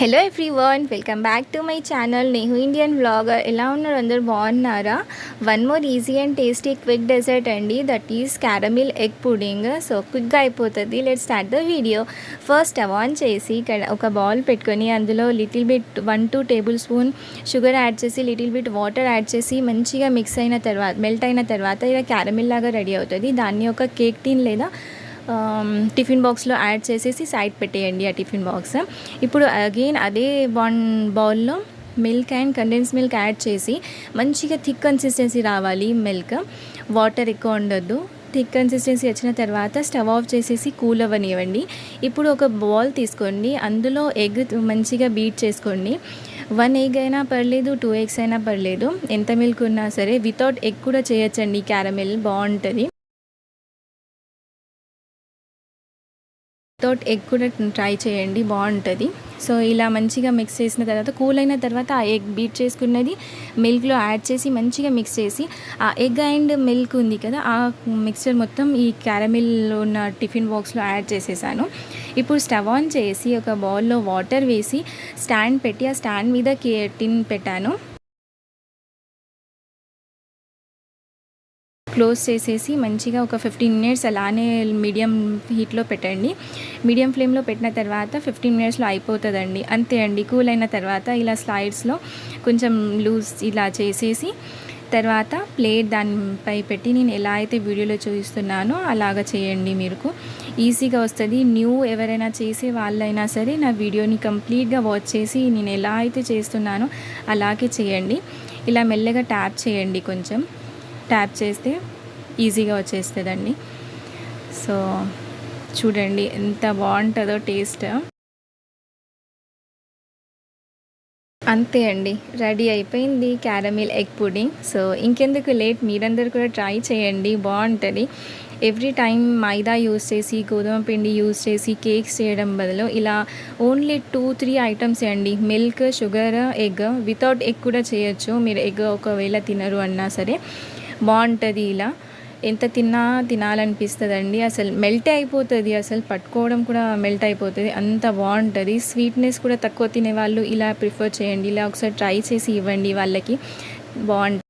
Hello everyone welcome back to my channel Nehu Indian vlogger ఎలా ఉన్నారు అందరు? బాగున్నారా? One more easy and tasty quick dessert అండి. That is caramel egg pudding so క్విక్గా అయిపోతుంది. Let start the video first oven on చేసి ఇక్కడ ఒక బౌల్ పెట్టుకొని అందులో little bit one two tablespoon sugar add చేసి లిటిల్ బిట్ వాటర్ యాడ్ చేసి మంచిగా మిక్స్ అయిన తర్వాత మెల్ట్ అయిన తర్వాత ఇలా క్యారమిల్ లాగా రెడీ అవుతుంది. దాన్ని ఒక కేక్ టీన్ లేదా టిఫిన్ బాక్స్లో యాడ్ చేసేసి సైడ్ పెట్టేయండి ఆ టిఫిన్ బాక్స్. ఇప్పుడు అగైన్ అదే వన్ బౌల్లో milk and condense milk add చేసి మంచిగా థిక్ కన్సిస్టెన్సీ రావాలి మిల్క్ వాటర్ ఎక్కువ ఉండద్దు. థిక్ కన్సిస్టెన్సీ వచ్చిన తర్వాత స్టవ్ ఆఫ్ చేసేసి కూల్ అవ్వనివ్వండి. ఇప్పుడు ఒక బౌల్ తీసుకోండి. అందులో ఎగ్ మంచిగా బీట్ చేసుకోండి. వన్ ఎగ్ అయినా పర్లేదు టూ ఎగ్స్ అయినా పర్లేదు. ఎంత మిల్క్ ఉన్నా సరే వితౌట్ ఎగ్ కూడా చేయొచ్చండి. క్యారమెల్ బాగుంటుంది. తోట్ ఎగ్ కూడా ట్రై చేయండి బాగుంటుంది. సో ఇలా మంచిగా మిక్స్ చేసిన తర్వాత కూల్ అయిన తర్వాత ఆ ఎగ్ బీట్ చేసుకున్నది మిల్క్లో యాడ్ చేసి మంచిగా మిక్స్ చేసి ఆ ఎగ్ అండ్ మిల్క్ ఉంది కదా ఆ మిక్స్చర్ మొత్తం ఈ క్యారమిల్ ఉన్న టిఫిన్ బాక్స్లో యాడ్ చేసేసాను. ఇప్పుడు స్టవ్ ఆన్ చేసి ఒక బౌల్లో వాటర్ వేసి స్టాండ్ పెట్టి ఆ స్టాండ్ మీద కే టిన్ పెట్టాను. క్లోజ్ చేసేసి మంచిగా ఒక ఫిఫ్టీన్ మినిట్స్ అలానే మీడియం హీట్లో పెట్టండి. మీడియం ఫ్లేమ్లో పెట్టిన తర్వాత ఫిఫ్టీన్ మినిట్స్లో అయిపోతుందండి. అంతే అండి. కూల్ అయిన తర్వాత ఇలా స్లైడ్స్లో కొంచెం లూజ్ ఇలా చేసేసి తర్వాత ప్లేట్ దానిపై పెట్టి నేను ఎలా అయితే వీడియోలో చూపిస్తున్నానో అలాగ చేయండి మీరుకు. ఈజీగా వస్తుంది. న్యూ ఎవరైనా చేసే వాళ్ళైనా సరే నా వీడియోని కంప్లీట్గా వాచ్ చేసి నేను ఎలా అయితే చేస్తున్నానో అలాగే చేయండి. ఇలా మెల్లగా ట్యాప్ చేయండి కొంచెం. ట్యాప్ చేస్తే ఈజీగా వచ్చేస్తుందండి సో చూడండి ఎంత బాగుంటుందో టేస్ట్. అంతే అండి రెడీ అయిపోయింది క్యారమిల్ ఎగ్ పుడింగ్. సో ఇంకెందుకు లేట్ మీరందరూ కూడా ట్రై చేయండి బాగుంటుంది. ఎవ్రీ టైం మైదా యూస్ చేసి గోధుమ పిండి యూస్ చేసి కేక్స్ చేయడం బదులు ఇలా ఓన్లీ టూ త్రీ ఐటమ్స్ అండి. Milk sugar egg without egg కూడా చేయొచ్చు. మీరు ఎగ్ ఒకవేళ తినరు అన్నా సరే. బాగుంటుంది ఇలా. ఎంత తిన్నా తినాలనిపిస్తుందండి. అసలు మెల్ట్ అయిపోతుంది. అసలు పట్టుకోవడం కూడా మెల్ట్ అయిపోతుంది. అంత బాగుంటుంది. స్వీట్నెస్ కూడా తక్కువ తినే వాళ్ళు ఇలా ప్రిఫర్ చేయండి. ఇలా ఒకసారి ట్రై చేసి ఇవ్వండి వాళ్ళకి. బాగుంటుంది.